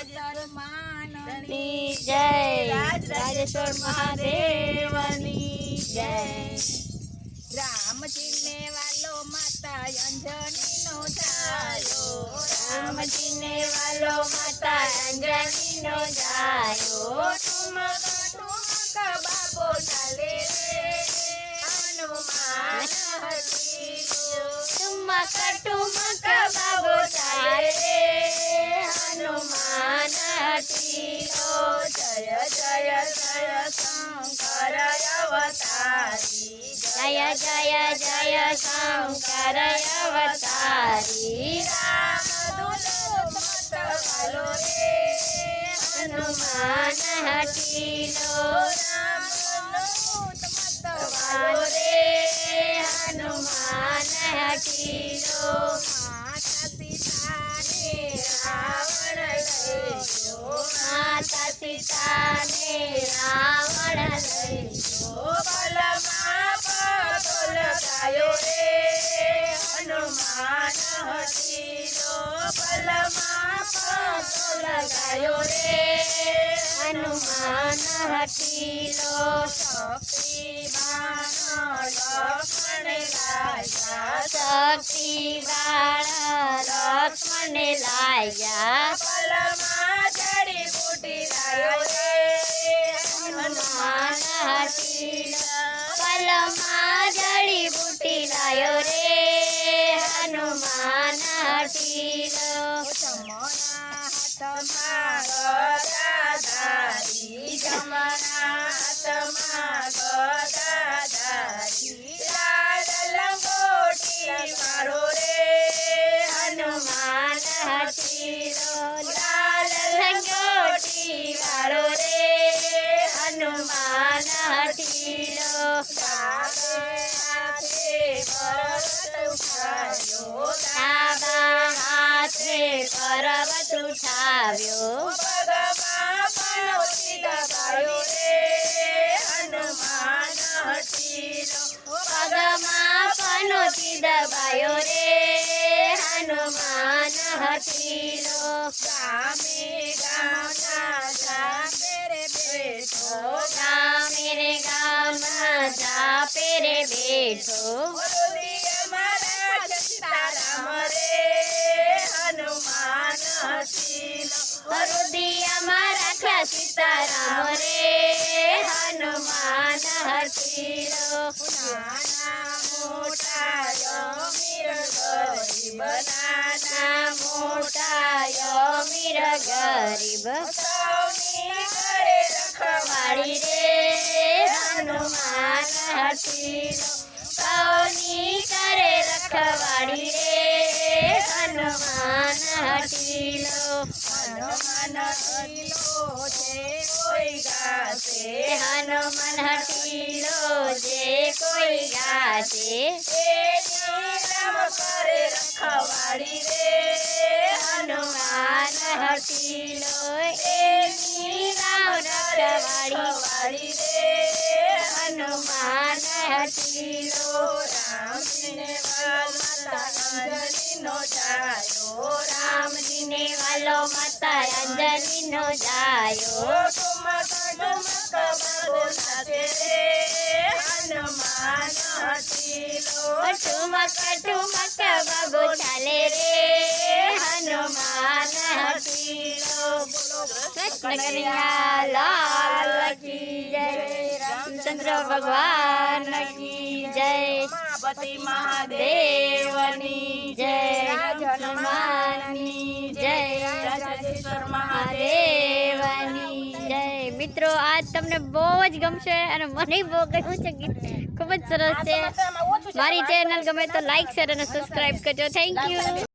માનની જય રાજ રાજેશ્વર મહાદેવની જય. રામજીને વાલો માતા અંજનીનો જાયો. રામજીને વાલો માતા અંજનીનો જાયો. ઠુમક ઠુમક બાબો ચાલે. હનુમાન હરી ઠુમક ઠુમક હનુમાન હટીલો જય જય જય શંકર અવતારી જય જય જય શંકર અવતારી રામ દુલો મત હટીલો સીતાને રાવણ લઈ બલમાં પતો લગાયો રે. હનુમાન હસીલો બલમાં પતો લગાયો રે. હનુમાન હટીલો શક્તિ બાણ લક્ષ્મણ લાયા. શક્તિ બલમાં બુટી લાયો રે હનુમાન પર્વત પર્વત ઉઠાવ્યો પગમાં પનોતી દબાયો રે હનુમાન હટીલો પગમાં પનોતી દબાયો રે હનુમાન હટીલો ગામે ગામના જામે રે બેઠો, ગામે રે ગામમાં જાપે રે બેઠો બોલીએ મારા સીતારામ રે. હનુમાન હસીલો હનુમાન હટીલો સૌની કરે રખવાડી રે, હનુમાન હટીલો, હનુમાન હનુમાન હટીલો, જે કોઈ ગાશે રામ કરે રખવાડી રે, હનુમાન હટીલો, એ રામ રખવાડી રે હટીલો રામજીને વાલ માતા અંજલિનો જાયો રામજીને વાલો માતા અંજલિનો જાયો ઠુમક ઠુમક બાબો રે. હનુમાન હસીલો. ઠુમક ઠુમક બાબુ ચાલે રે હનુમાન હટીલો કૃષ્ણ કનૈયા લાલ કી જય. રામચંદ્ર ભગવાન કી જય. પતિ મહાદેવની જય. હનુમાનની જય. રાજેશ્વર મહાદેવની જય. મિત્રો આજ તમને બહુ જ ગમશે અને મને બહુ ગમ્યું છે ગીત. ખૂબ જ સરસ છે. મારી ચેનલ ગમે તો લાઈક શેર અને સબસ્ક્રાઈબ કરજો. Thank you